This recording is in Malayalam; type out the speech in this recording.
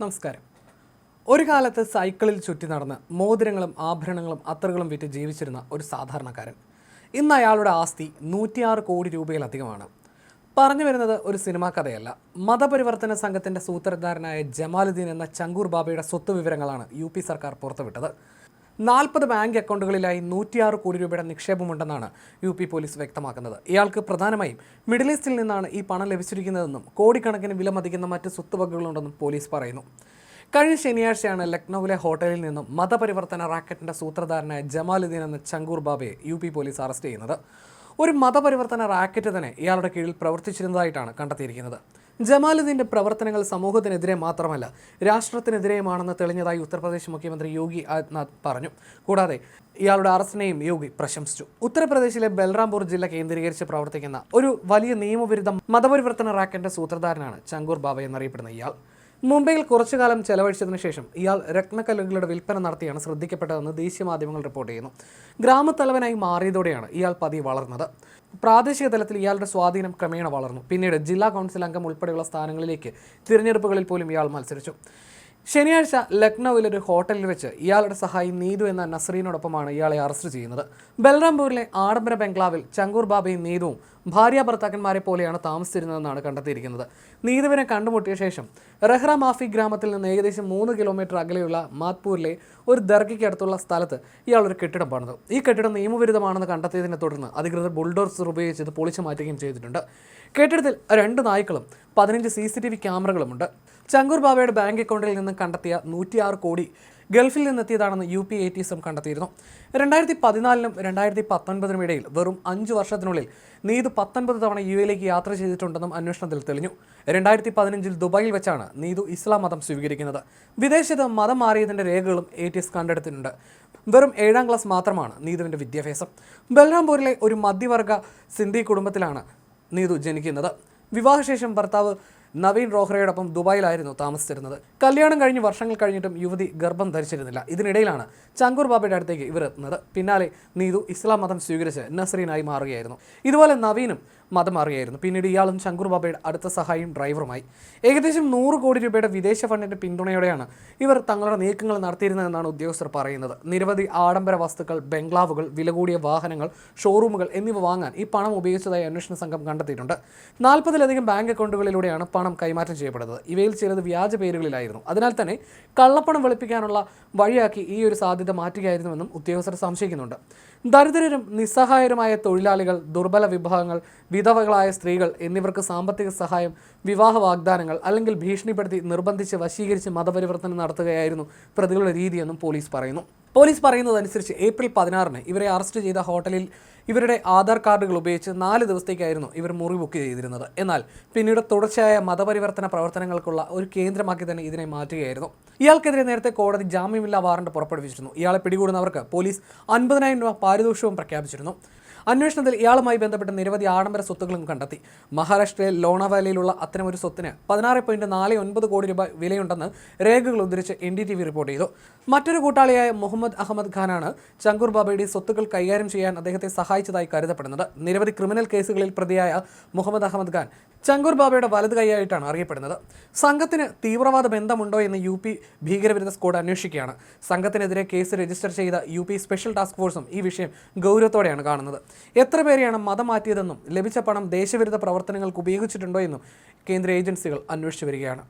നമസ്കാരം. ഒരു കാലത്ത് സൈക്കിളിൽ ചുറ്റി നടന്ന് മോതിരങ്ങളും ആഭരണങ്ങളും അത്രകളും വിറ്റ് ജീവിച്ചിരുന്ന ഒരു സാധാരണക്കാരൻ. ഇന്ന് അയാളുടെ ആസ്തി നൂറ്റിയാറ് കോടി രൂപയിലധികമാണ്. പറഞ്ഞു വരുന്നത് ഒരു സിനിമാ കഥയല്ല. മതപരിവർത്തന സംഘത്തിന്റെ സൂത്രധാരനായ ജമാലുദ്ദീൻ എന്ന ചങ്കൂർ ബാബയുടെ സ്വത്ത് വിവരങ്ങളാണ് യു സർക്കാർ പുറത്തുവിട്ടത്. നാൽപ്പത് ബാങ്ക് അക്കൗണ്ടുകളിലായി നൂറ്റിയാറ് കോടി രൂപയുടെ നിക്ഷേപമുണ്ടെന്നാണ് യു പി പോലീസ് വ്യക്തമാക്കുന്നത്. ഇയാൾക്ക് പ്രധാനമായും മിഡിൽ ഈസ്റ്റിൽ നിന്നാണ് ഈ പണം ലഭിച്ചിരിക്കുന്നതെന്നും കോടിക്കണക്കിന് വിലമതിക്കുന്ന മറ്റ് സ്വത്തുവകകളുണ്ടെന്നും പോലീസ് പറയുന്നു. കഴിഞ്ഞ ശനിയാഴ്ചയാണ് ലക്നൌവിലെ ഹോട്ടലിൽ നിന്നും മതപരിവർത്തന റാക്കറ്റിന്റെ സൂത്രധാരനായ ജമാലുദ്ദീൻ എന്ന ചങ്കൂർ ബാബയെ യു പോലീസ് അറസ്റ്റ് ചെയ്യുന്നത്. ഒരു മതപരിവർത്തന റാക്കറ്റ് തന്നെ ഇയാളുടെ കീഴിൽ പ്രവർത്തിച്ചിരുന്നതായിട്ടാണ് കണ്ടെത്തിയിരിക്കുന്നത്. ജമാലുദ്ദീന്റെ പ്രവർത്തനങ്ങൾ സമൂഹത്തിനെതിരെ മാത്രമല്ല രാഷ്ട്രത്തിനെതിരെയുമാണെന്ന് തെളിഞ്ഞതായി ഉത്തർപ്രദേശ് മുഖ്യമന്ത്രി യോഗി ആദിത്യനാഥ് പറഞ്ഞു. കൂടാതെ ഇയാളുടെ അറസ്റ്റിനെയും യോഗി പ്രശംസിച്ചു. ഉത്തർപ്രദേശിലെ ബൽറാംപൂർ ജില്ല കേന്ദ്രീകരിച്ച് പ്രവർത്തിക്കുന്ന ഒരു വലിയ നിയമവിരുദ്ധ മതപരിവർത്തന റാക്കറ്റിന്റെ സൂത്രധാരനാണ് ചങ്കൂർ ബാബ എന്നറിയപ്പെടുന്ന ഇയാൾ. മുംബൈയിൽ കുറച്ചു കാലം ചെലവഴിച്ചതിനു ശേഷം ഇയാൾ രത്നക്കല്ലുകളുടെ വിൽപ്പന നടത്തിയാണ് ശ്രദ്ധിക്കപ്പെട്ടതെന്ന് ദേശീയ മാധ്യമങ്ങൾ റിപ്പോർട്ട് ചെയ്യുന്നു. ഗ്രാമത്തലവനായി മാറിയതോടെയാണ് ഇയാൾ പതി വളർന്നത്. പ്രാദേശിക തലത്തിൽ ഇയാളുടെ സ്വാധീനം ക്രമേണ വളർന്നു. പിന്നീട് ജില്ലാ കൗൺസിൽ അംഗം ഉൾപ്പെടെയുള്ള സ്ഥാനങ്ങളിലേക്ക് തിരഞ്ഞെടുപ്പുകളിൽ പോലും ഇയാൾ മത്സരിച്ചു. ശനിയാഴ്ച ലക്നൌവിൽ ഒരു ഹോട്ടലിൽ വെച്ച് ഇയാളുടെ സഹായി നീതു എന്ന നസറീനോടൊപ്പമാണ് ഇയാളെ അറസ്റ്റ് ചെയ്യുന്നത്. ബൽറാംപൂരിലെ ആഡംബര ബംഗ്ലാവിൽ ചങ്കൂർ ബാബയും നീതുവും ഭാര്യ ഭർത്താക്കന്മാരെ പോലെയാണ് താമസിച്ചിരുന്നതെന്നാണ് കണ്ടെത്തിയിരിക്കുന്നത്. നീതുവിനെ കണ്ടുമുട്ടിയ ശേഷം റെഹ്റ മാഫി ഗ്രാമത്തിൽ നിന്ന് ഏകദേശം മൂന്ന് കിലോമീറ്റർ അകലെയുള്ള മാത്പൂരിലെ ഒരു ദർഗയ്ക്ക് അടുത്തുള്ള സ്ഥലത്ത് ഇയാൾ ഒരു കെട്ടിടം പണിതു. ഈ കെട്ടിടം നിയമവിരുദ്ധമാണെന്ന് കണ്ടെത്തിയതിനെ തുടർന്ന് അധികൃതർ ബുൾഡോസർ ഉപയോഗിച്ച് ഇത് പൊളിച്ചു മാറ്റുകയും ചെയ്തിട്ടുണ്ട്. കെട്ടിടത്തിൽ രണ്ട് നായ്ക്കളും പതിനഞ്ച് സി സി ടി വി ക്യാമറകളുമുണ്ട്. ചങ്കൂർ ബാബയുടെ ബാങ്ക് അക്കൗണ്ടിൽ നിന്ന് കണ്ടെത്തിയ നൂറ്റിയാറ് കോടി ഗൾഫിൽ നിന്നെത്തിയതാണെന്ന് യു പി എ ടി എസും കണ്ടെത്തിയിരുന്നു. രണ്ടായിരത്തി പതിനാലിനും രണ്ടായിരത്തി പത്തൊൻപതിനും ഇടയിൽ വെറും അഞ്ച് വർഷത്തിനുള്ളിൽ നീതു പത്തൊൻപത് തവണ യു എയിലേക്ക് യാത്ര ചെയ്തിട്ടുണ്ടെന്നും അന്വേഷണത്തിൽ തെളിഞ്ഞു. രണ്ടായിരത്തി പതിനഞ്ചിൽ ദുബായിൽ വെച്ചാണ് നീതു ഇസ്ലാം മതം സ്വീകരിക്കുന്നത്. വിദേശത്ത് മതം മാറിയതിന്റെ രേഖകളും എ ടി എസ് കണ്ടെടുത്തിട്ടുണ്ട്. വെറും ഏഴാം ക്ലാസ് മാത്രമാണ് നീതുവിന്റെ വിദ്യാഭ്യാസം. ബൽറാംപൂരിലെ ഒരു മധ്യവർഗ സിന്ധി കുടുംബത്തിലാണ് നീതു ജനിക്കുന്നത്. വിവാഹശേഷം ഭർത്താവ് നവീൻ റോഹ്റയോടൊപ്പം ദുബായിലായിരുന്നു താമസിച്ചിരുന്നത്. കല്യാണം കഴിഞ്ഞ് വർഷങ്ങൾ കഴിഞ്ഞിട്ടും യുവതി ഗർഭം ധരിച്ചിരുന്നില്ല. ഇതിനിടയിലാണ് ചങ്കൂർ ബാബയുടെ അടുത്തേക്ക് ഇവർ എത്തുന്നത്. പിന്നാലെ നീതു ഇസ്ലാം മതം സ്വീകരിച്ച് നസറീനായി മാറുകയായിരുന്നു. ഇതുപോലെ നവീനും മതം മാറുകയായിരുന്നു പിന്നീട് ഇയാളും ശങ്കുർ ബാബയുടെ അടുത്ത സഹായിയും ഡ്രൈവറുമായി. ഏകദേശം നൂറ് കോടി രൂപയുടെ വിദേശ ഫണ്ടിന്റെ പിന്തുണയോടെയാണ് ഇവർ തങ്ങളുടെ നീക്കങ്ങൾ നടത്തിയിരുന്നതെന്നാണ് ഉദ്യോഗസ്ഥർ പറയുന്നത്. നിരവധി ആഡംബര വസ്തുക്കൾ ബംഗ്ലാവുകൾ വില കൂടിയ വാഹനങ്ങൾ ഷോറൂമുകൾ എന്നിവ വാങ്ങാൻ ഈ പണം ഉപയോഗിച്ചതായി അന്വേഷണ സംഘം കണ്ടെത്തിയിട്ടുണ്ട്. നാൽപ്പതിലധികം ബാങ്ക് അക്കൗണ്ടുകളിലൂടെയാണ് പണം കൈമാറ്റം ചെയ്യപ്പെടുന്നത്. ഇവയിൽ ചിലത് വ്യാജ പേരുകളിലായിരുന്നു. അതിനാൽ തന്നെ കള്ളപ്പണം വെളുപ്പിക്കാനുള്ള വഴിയാക്കി ഈ ഒരു സാധ്യത മാറ്റുകയായിരുന്നുവെന്നും ഉദ്യോഗസ്ഥർ സംശയിക്കുന്നുണ്ട്. ദരിദ്രരും നിസ്സഹായരുമായ തൊഴിലാളികൾ ദുർബല വിഭാഗങ്ങൾ വിധവകളായ സ്ത്രീകൾ എന്നിവർക്ക് സാമ്പത്തിക സഹായം വിവാഹ വാഗ്ദാനങ്ങൾ അല്ലെങ്കിൽ ഭീഷണിപ്പെടുത്തി നിർബന്ധിച്ച് വശീകരിച്ച് മതപരിവർത്തനം നടത്തുകയായിരുന്നു പ്രതികളുടെ രീതിയെന്നും പോലീസ് പറയുന്നു. പോലീസ് പറയുന്നതനുസരിച്ച് ഏപ്രിൽ പതിനാറിന് ഇവരെ അറസ്റ്റ് ചെയ്ത ഹോട്ടലിൽ ഇവരുടെ ആധാർ കാർഡുകൾ ഉപയോഗിച്ച് നാല് ദിവസത്തേക്കായിരുന്നു ഇവർ മുറി ബുക്ക് ചെയ്തിരുന്നത്. എന്നാൽ പിന്നീട് തുടർച്ചയായ മതപരിവർത്തന പ്രവർത്തനങ്ങൾക്കുള്ള ഒരു കേന്ദ്രമാക്കി തന്നെ ഇതിനെ മാറ്റുകയായിരുന്നു. ഇയാൾക്കെതിരെ നേരത്തെ കോടതി ജാമ്യമില്ലാ വാറണ്ട് പുറപ്പെടുവിച്ചിരുന്നു. ഇയാളെ പിടികൂടുന്നവർക്ക് പോലീസ് അൻപതിനായിരം രൂപ പാരിതോഷികവും പ്രഖ്യാപിച്ചിരുന്നു. അന്വേഷണത്തിൽ ഇയാളുമായി ബന്ധപ്പെട്ട നിരവധി ആഡംബര സ്വത്തുക്കളും കണ്ടെത്തി. മഹാരാഷ്ട്രയിലെ ലോണാവാലയിലുള്ള അത്തരമൊരു സ്വത്തിന് പതിനാറ് പോയിന്റ് നാല് ഒൻപത് കോടി രൂപ വിലയുണ്ടെന്ന് രേഖകൾ ഉദ്ധരിച്ച് N D T V report ചെയ്തു. മറ്റൊരു കൂട്ടാളിയായ മുഹമ്മദ് അഹമ്മദ് ഖാനാണ് ചങ്കൂർ ബാബയുടെ സ്വത്തുക്കൾ കൈകാര്യം ചെയ്യാൻ അദ്ദേഹത്തെ സഹായിച്ചതായി കരുതപ്പെടുന്നത്. നിരവധി ക്രിമിനൽ കേസുകളിൽ പ്രതിയായ മുഹമ്മദ് അഹമ്മദ് ഖാൻ ചങ്കൂർ ബാബയുടെ വലത് കൈയായിട്ടാണ് അറിയപ്പെടുന്നത്. സംഘത്തിന് തീവ്രവാദ ബന്ധമുണ്ടോ എന്ന് യു പി ഭീകരവിരുദ്ധ സ്ക്വാഡ് അന്വേഷിക്കുകയാണ്. സംഘത്തിനെതിരെ കേസ് രജിസ്റ്റർ ചെയ്ത യു പി സ്പെഷ്യൽ ടാസ്ക് ഫോഴ്സും ഈ വിഷയം ഗൗരവത്തോടെയാണ് കാണുന്നത്. എത്ര പേരെയാണ് മതം മാറ്റിയതെന്നും ലഭിച്ച പണം ദേശവിരുദ്ധ പ്രവർത്തനങ്ങൾക്ക് ഉപയോഗിച്ചിട്ടുണ്ടോ എന്നും കേന്ദ്ര ഏജൻസികൾ അന്വേഷിച്ചു വരികയാണ്.